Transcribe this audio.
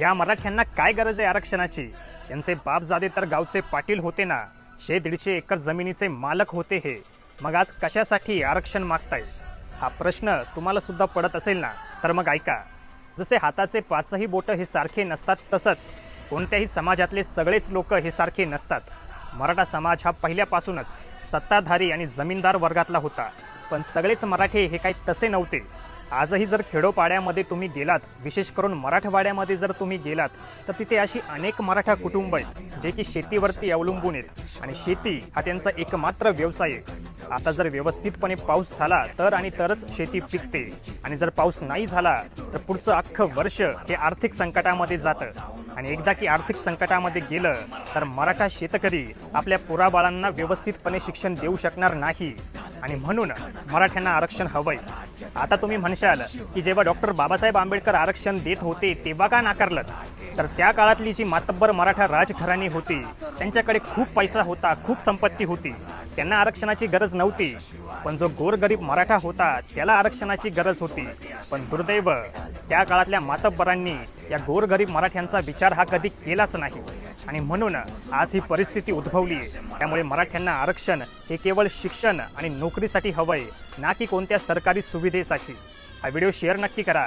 या मराठ्यांना काय गरज आहे आरक्षणाची? यांचे बापजादे तर गावचे पाटील होते ना. शे दीडशे एकर जमिनीचे मालक होते हे. मग आज कशासाठी आरक्षण मागताय? हा प्रश्न तुम्हाला सुद्धा पडत असेल ना? तर मग ऐका. जसे हाताचे पाचही बोटं हे सारखे नसतात तसंच कोणत्याही समाजातले सगळेच लोक हे सारखे नसतात. मराठा समाज हा पहिल्यापासूनच सत्ताधारी आणि जमीनदार वर्गातला होता. पण सगळेच मराठे हे काही तसे नव्हते. आजही जर खेडोपाड्यामध्ये तुम्ही गेलात विशेष करून मराठवाड्यामध्ये जर तुम्ही गेलात तर तिथे अशी अनेक मराठा कुटुंब आहेत जे की शेतीवरती अवलंबून आहेत. आणि शेती हा त्यांचा एकमात्र व्यवसाय आहे. आता जर व्यवस्थितपणे पाऊस झाला तर आणि तरच शेती पिकते. आणि जर पाऊस नाही झाला तर पुढचं अख्खं वर्ष हे आर्थिक संकटामध्ये जातं. आणि एकदा की आर्थिक संकटामध्ये गेलं तर मराठा शेतकरी आपल्या पुराबाळांना व्यवस्थितपणे शिक्षण देऊ शकणार नाही. आणि म्हणून मराठ्यांना आरक्षण हवंय. आता तुम्ही म्हणशाल की जेव्हा डॉक्टर बाबासाहेब आंबेडकर आरक्षण देत होते तेव्हा का नाकारलं? तर त्या काळातली जी मातब्बर मराठा राजघराणी होती त्यांच्याकडे खूप पैसा होता खूप संपत्ती होती. त्यांना आरक्षणाची गरज नव्हती. पण जो गोरगरीब मराठा होता त्याला आरक्षणाची गरज होती. पण दुर्दैव त्या काळातल्या मातब्बरांनी या गोरगरीब मराठ्यांचा विचार हा कधी केलाच नाही. आणि म्हणून आज ही परिस्थिती उद्भवली. त्यामुळे मराठ्यांना आरक्षण हे केवळ शिक्षण आणि नोकरीसाठी हवंय ना की कोणत्या सरकारी सुविधेसाठी. हा व्हिडिओ शेअर नक्की करा.